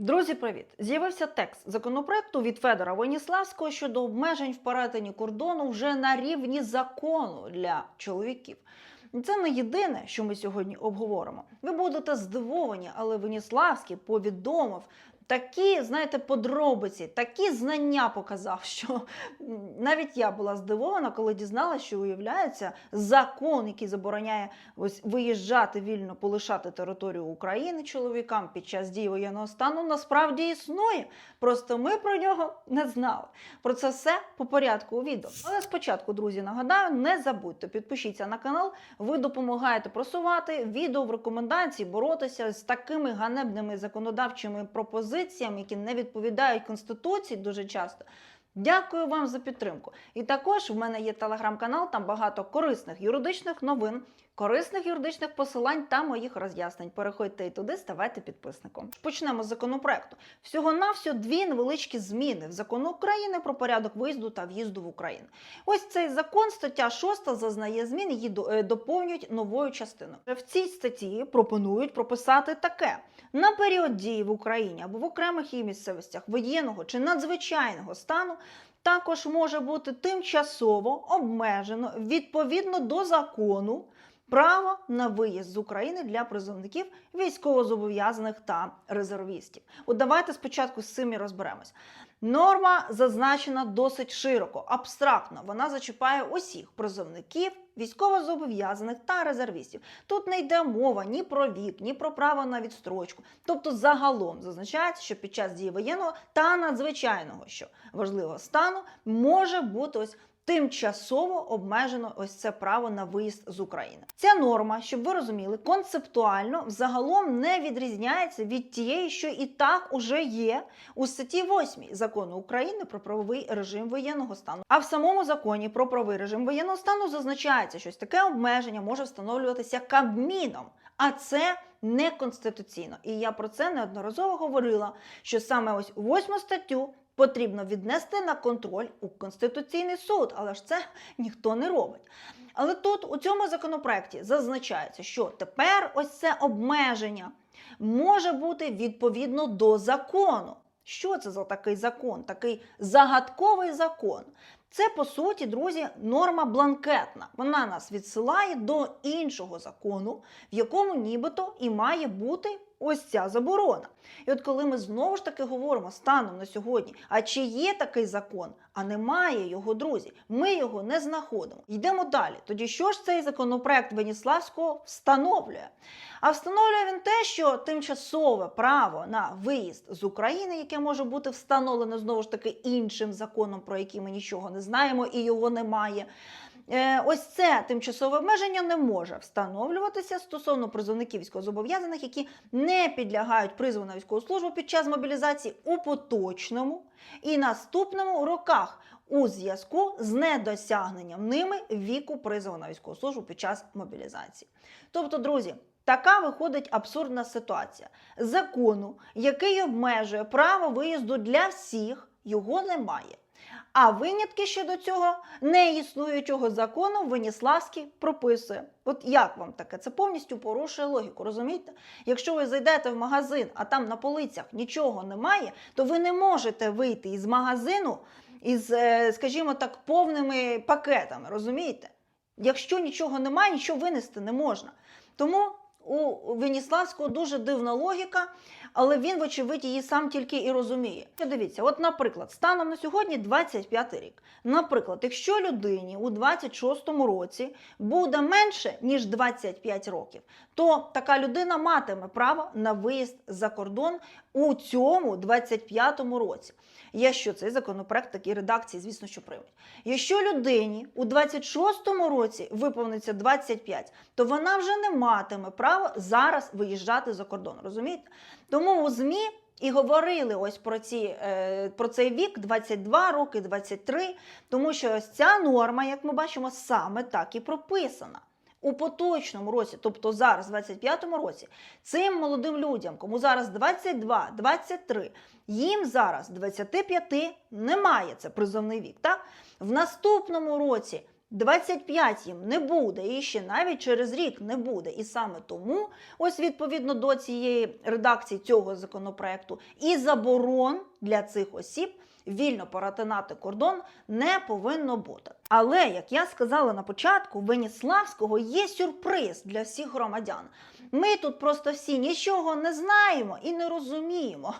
Друзі, привіт! З'явився текст законопроекту від Федора Веніславського щодо обмежень в перетині кордону вже на рівні закону для чоловіків. Це не єдине, що ми сьогодні обговоримо. Ви будете здивовані, але Веніславський повідомив такі, знаєте, подробиці, такі знання показав, що навіть я була здивована, коли дізналася, що виявляється закон, який забороняє ось виїжджати вільно, полишати територію України чоловікам під час дії воєнного стану, насправді існує. Просто ми про нього не знали. Про це все по порядку у відео. Але спочатку, друзі, нагадаю, не забудьте підпишіться на канал. Ви допомагаєте просувати відео в рекомендації, боротися з такими ганебними законодавчими пропозиціями, які не відповідають конституції дуже часто. Дякую вам за підтримку. І також в мене є телеграм-канал, там багато корисних юридичних новин, корисних юридичних посилань та моїх роз'яснень. Переходьте і туди, ставайте підписником. Почнемо з законопроекту. Всього навсього дві невеличкі зміни в закону України про порядок виїзду та в'їзду в Україну. Ось цей закон, стаття 6 зазнає змін, її е, доповнюють новою частиною. В цій статті пропонують прописати таке: на період дії в Україні або в окремих її місцевостях воєнного чи надзвичайного стану також може бути тимчасово обмежено відповідно до закону право на виїзд з України для призовників військовозобов'язаних та резервістів. От давайте спочатку з цим і розберемось. Норма зазначена досить широко, абстрактно. Вона зачіпає усіх призовників, військовозобов'язаних та резервістів. Тут не йде мова ні про вік, ні про право на відстрочку. Тобто, загалом зазначається, що під час дії воєнного та надзвичайного, що важливого стану, може бути ось тимчасово обмежено ось це право на виїзд з України. Ця норма, щоб ви розуміли, концептуально взагалом не відрізняється від тієї, що і так уже є у статті 8 закону України про правовий режим воєнного стану. А в самому законі про правовий режим воєнного стану зазначається, що таке обмеження може встановлюватися Кабміном, а це неконституційно. І я про це неодноразово говорила, що саме ось восьму статтю потрібно віднести на контроль у Конституційний суд, але ж це ніхто не робить. Але тут у цьому законопроекті зазначається, що тепер ось це обмеження може бути відповідно до закону. Що це за такий закон? Такий загадковий закон. Це, по суті, друзі, норма бланкетна. Вона нас відсилає до іншого закону, в якому нібито і має бути ось ця заборона. І от коли ми знову ж таки говоримо станом на сьогодні, а чи є такий закон, а немає його, друзі, ми його не знаходимо. Йдемо далі. Тоді що ж цей законопроект Веніславського встановлює? А встановлює він те, що тимчасове право на виїзд з України, яке може бути встановлене знову ж таки іншим законом, про який ми нічого не знаємо, і його немає. Е, Ось це тимчасове обмеження не може встановлюватися стосовно призовників військовозобов'язаних, які не підлягають призову на військову службу під час мобілізації у поточному і наступному роках у зв'язку з недосягненням ними віку призову на військову службу під час мобілізації. Тобто, друзі. Така виходить абсурдна ситуація. Закону, який обмежує право виїзду для всіх, його немає. А винятки щодо цього неіснуючого закону Веніславський прописує. От як вам таке? Це повністю порушує логіку, розумієте? Якщо ви зайдете в магазин, а там на полицях нічого немає, то ви не можете вийти із магазину із, е, скажімо так, повними пакетами, розумієте? Якщо нічого немає, нічого винести не можна. Тому у Веніславського дуже дивна логіка, але він, вочевидь, її сам тільки і розуміє. Дивіться, от, наприклад, станом на сьогодні 25 рік. Наприклад, якщо людині у 26-му році буде менше ніж 25 років, то така людина матиме право на виїзд за кордон у цьому 25-му році. Якщо цей законопроект такій редакції, звісно, що приймуть. Якщо людині у 26-му році виповниться 25, то вона вже не матиме права зараз виїжджати за кордон. Розумієте? Тому у ЗМІ і говорили ось про, ці, е, про цей вік 22 роки, 23, тому що ось ця норма, як ми бачимо, саме так і прописана. У поточному році, тобто зараз, в 25-му році, цим молодим людям, кому зараз 22, 23, їм зараз 25 немає, це призовний вік. Так? В наступному році 25 їм не буде, і ще навіть через рік не буде. І саме тому, ось відповідно до цієї редакції цього законопроекту, і заборон для цих осіб вільно перетинати кордон не повинно бути. Але як я сказала на початку, Веніславського є сюрприз для всіх громадян. Ми тут просто всі нічого не знаємо і не розуміємо.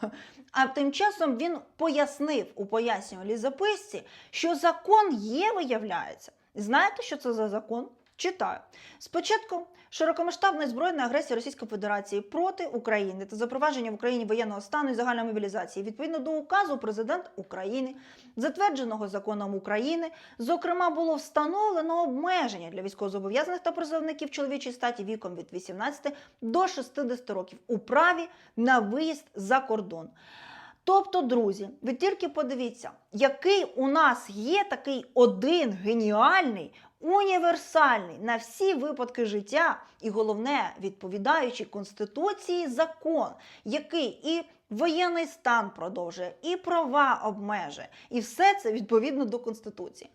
А тим часом він пояснив у пояснювальній записці, що закон є, виявляється. Знаєте, що це за закон? Читаю. Спочатку широкомасштабної збройної агресії Російської Федерації проти України та запровадження в Україні воєнного стану і загальної мобілізації відповідно до указу президент України, затвердженого законом України, зокрема було встановлено обмеження для військовозобов'язаних та призовників чоловічої статі віком від 18 до 60 років у праві на виїзд за кордон. Тобто, друзі, ви тільки подивіться, який у нас є такий один геніальний, універсальний на всі випадки життя, і головне, відповідаючи Конституції закон, який і воєнний стан продовжує, і права обмежує, і все це відповідно до Конституції.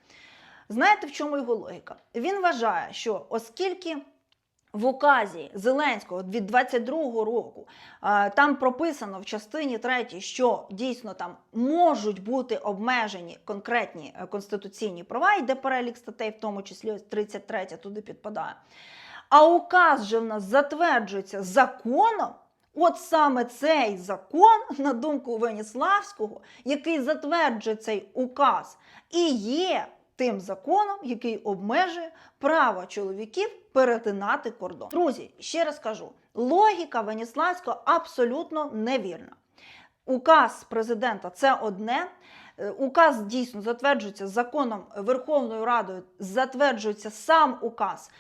Знаєте, в чому його логіка? Він вважає, що оскільки в указі Зеленського від 22-го року там прописано в частині 3, що дійсно там можуть бути обмежені конкретні е, конституційні права, йде перелік статей, в тому числі ось 33 туди підпадає. А указ же в нас затверджується законом. От саме цей закон, на думку Веніславського, який затверджує цей указ, і є тим законом, який обмежує право чоловіків перетинати кордон. Друзі, ще раз кажу: логіка Веніславського абсолютно невірна. Указ президента це одне. Е, Указ дійсно затверджується законом Верховною Радою, затверджується сам указ.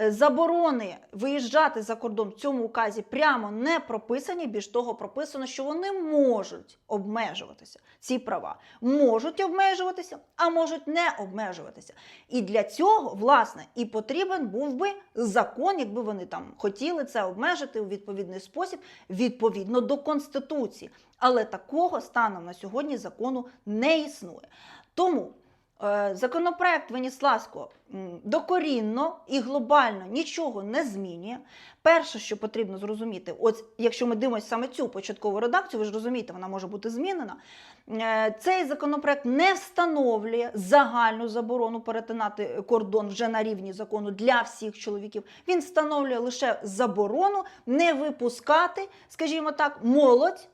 Е, Заборони виїжджати за кордон в цьому указі прямо не прописані. Більш того, прописано, що вони можуть обмежуватися. Ці права можуть обмежуватися, а можуть не обмежуватися. І для цього, власне, і потрібен був би закон, якби вони там хотіли це обмежити у відповідний спосіб, відповідно до Конституції. Але такого станом на сьогодні закону не існує. Тому Законопроект Веніславського докорінно і глобально нічого не змінює. Перше, що потрібно зрозуміти, от якщо ми дивимося саме цю початкову редакцію, ви ж розумієте, вона може бути змінена. Е, Цей законопроект не встановлює загальну заборону перетинати кордон вже на рівні закону для всіх чоловіків. Він встановлює лише заборону не випускати, скажімо так, молодь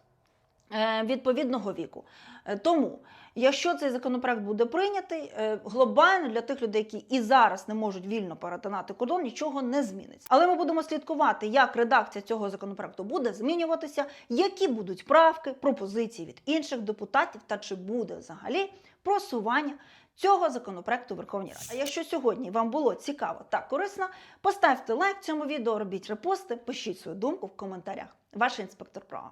е, відповідного віку. Е, Тому, якщо цей законопроект буде прийнятий, е, глобально для тих людей, які і зараз не можуть вільно перетинати кордон, нічого не зміниться. Але ми будемо слідкувати, як редакція цього законопроекту буде змінюватися, які будуть правки, пропозиції від інших депутатів, та чи буде взагалі просування. Цього законопроекту Верховній Раді. А якщо сьогодні вам було цікаво та корисно, поставте лайк цьому відео, робіть репости, пишіть свою думку в коментарях. Ваш інспектор права.